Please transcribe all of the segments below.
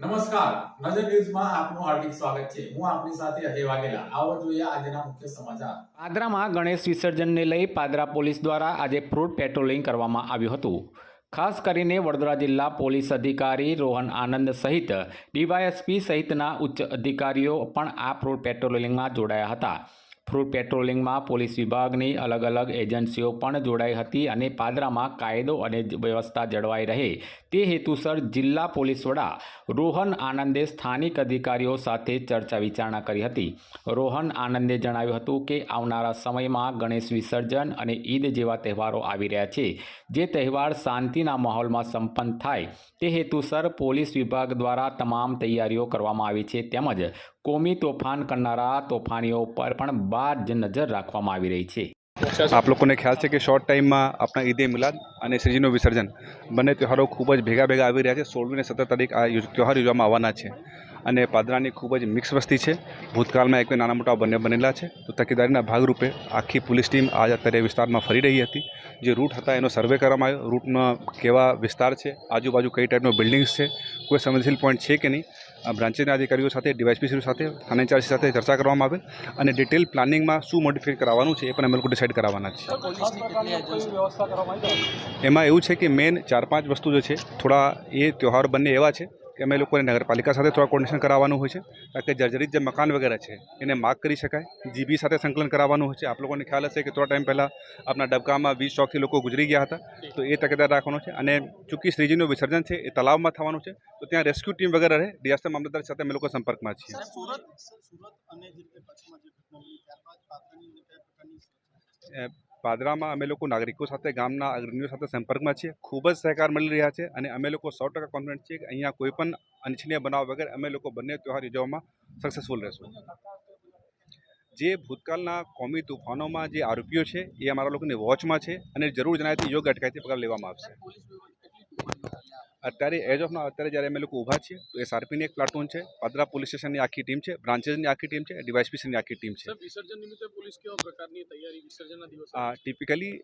નમસ્કાર. નજર ન્યૂઝમાં આપનું હાર્દિક સ્વાગત છે. હું આપની સાથે અજય વાઘેલા. આવો જોઈએ આજના મુખ્ય સમાચાર. પાદરામાં ગણેશ વિસર્જનને લઈ પાદરા પોલીસ દ્વારા આજે ફ્રૂટ પેટ્રોલિંગ કરવામાં આવ્યું હતું. ખાસ કરીને વડોદરા જિલ્લા પોલીસ અધિકારી રોહન આનંદ સહિત ડીવાયએસપી સહિતના ઉચ્ચ અધિકારીઓ પણ આ ફ્રૂટ પેટ્રોલિંગમાં જોડાયા હતા. ફ્રૂટ પેટ્રોલિંગમાં પોલીસ વિભાગની અલગ અલગ એજન્સીઓ પણ જોડાઈ હતી અને પાદરામાં કાયદો અને વ્યવસ્થા જળવાઈ રહે તે હેતુસર જિલ્લા પોલીસ વડા રોહન આનંદે સ્થાનિક અધિકારીઓ સાથે ચર્ચા વિચારણા કરી હતી. રોહન આનંદે જણાવ્યું હતું કે આવનારા સમયમાં ગણેશ વિસર્જન અને ઈદ જેવા તહેવારો આવી રહ્યા છે. જે તહેવાર શાંતિના માહોલમાં સંપન્ન થાય તે હેતુસર પોલીસ વિભાગ દ્વારા તમામ તૈયારીઓ કરવામાં આવી છે. તેમજ કોમી તોફાન કરનારા તોફાનીઓ પર પણ બાર નજર રાખવામાં આવી રહી છે. આપ લોકોને ખ્યાલ છે કે શોર્ટ ટાઈમમાં આપણા ઈદે મિલાદ અને શ્રીજીનું વિસર્જન બંને તહેવારો ખૂબ જ ભેગા ભેગા આવી રહ્યા છે. સોળમી અને સત્તર તારીખ આ ત્યોહાર યોજવામાં આવવાના છે અને પાદરાની ખૂબ જ મિક્સ વસ્તી છે. ભૂતકાળમાં એક નાના મોટા બંને બનેલા છે. તો તકેદારીના ભાગરૂપે આખી પોલીસ ટીમ આજ અત્યારે વિસ્તારમાં ફરી રહી હતી. જે રૂટ હતા એનો સર્વે કરવામાં આવ્યો. રૂટમાં કેવા વિસ્તાર છે? આજુબાજુ કઈ ટાઈપનો બિલ્ડિંગ્સ છે? કોઈ સંવેદનશીલ પોઈન્ટ છે કે નહીં? બ્રાન્ચના અધિકારીઓ સાથે ડીવાયસપીસીઓ સાથે, થાના ઇન્ચાર્જ સાથે ચર્ચા કરવામાં આવે અને ડિટેલ પ્લાનિંગમાં શું મોડિફાઈ કરાવવાનું છે એ પણ અમે લોકો ડિસાઇડ કરાવવાના છે. એમાં એવું છે કે મેન ચાર પાંચ વસ્તુ જે છે, થોડા એ ત્યોહાર બંને એવા છે કે અમે લોકોને નગરપાલિકા સાથે થોડા કોર્ડિનેશન કરાવવાનું હોય છે કે જર્જરિત જે મકાન વગેરે છે એને માર્ક કરી શકાય. જીબી સાથે સંકલન કરાવવાનું હોય છે. આપ લોકોને ખ્યાલ હશે કે થોડા ટાઈમ પહેલાં આપણા ડબકામાં વીસ ચોકથી લોકો ગુજરી ગયા હતા. તો એ તકેદાર રાખવાનું છે અને ચૂંકી શ્રીજીનું વિસર્જન છે એ તલાવમાં થવાનું છે. તો ત્યાં રેસ્ક્યુ ટીમ વગેરે રહે ડિઝાસ્ટર મામલતદાર સાથે અમે લોકો સંપર્કમાં છીએ. સુરત અને પાદરામાં અમે લોકો નાગરિકો સાથે, ગામના અગ્રણીઓ સાથે સંપર્કમાં છીએ. ખૂબ જ સહકાર મળી રહ્યા છે અને અમે લોકો સો ટકા કોન્ફિડન્ટ છીએ કે અહીંયા કોઈ પણ અનિચ્છનીય બનાવ વગર અમે લોકો બંને ત્યોહાર યોજવામાં સક્સેસફુલ રહેશું. જે ભૂતકાળના કોમી તોફાનોમાં જે આરોપીઓ છે એ અમારા લોકોની વોચમાં છે અને જરૂર જણાય તો યોગ્ય અટકાયતી પગલાં લેવામાં આવશે. અત્યારે એજ ઓફ ના અત્યારે જ્યારે અમે લોકો ઊભા છીએ તો એસઆરપીની એક પ્લાટૂન છે પાદરા પોલીસ સ્ટેશનની આખી ટીમ છે બ્રાન્ચેસની આખી ટીમ છે ડીવાયસપીસીની આખી ટીમ છે. સર વિસર્જન નિમિત્તે પોલીસ કેવા પ્રકારની તૈયારી વિસર્જનના દિવસે? આ ટિપિકલી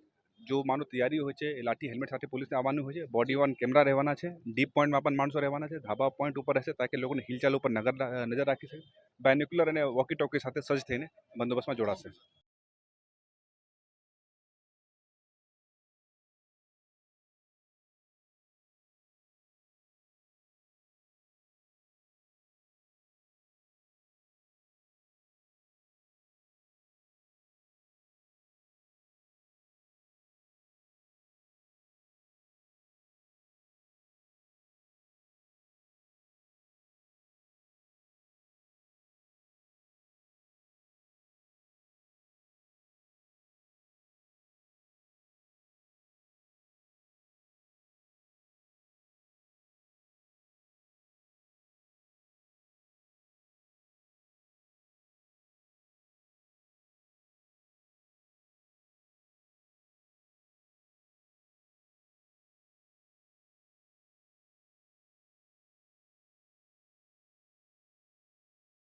જો માનો તૈયારી હોય છે એ લાઠી હેલ્મેટ સાથે પોલીસને આવવાનું હોય છે બોડી વન કેમેરા રહેવાના છે ડીપ પોઈન્ટમાં પણ માણસો રહેવાના છે ધાબા પોઈન્ટ ઉપર રહેશે તાકે લોકોને હિલચાલ ઉપર નગર નજર રાખી શકે બાયન્યુક્યુલર અને વોકી ટોકી સાથે સજ્જ થઈને બંદોબસ્તમાં જોડાશે.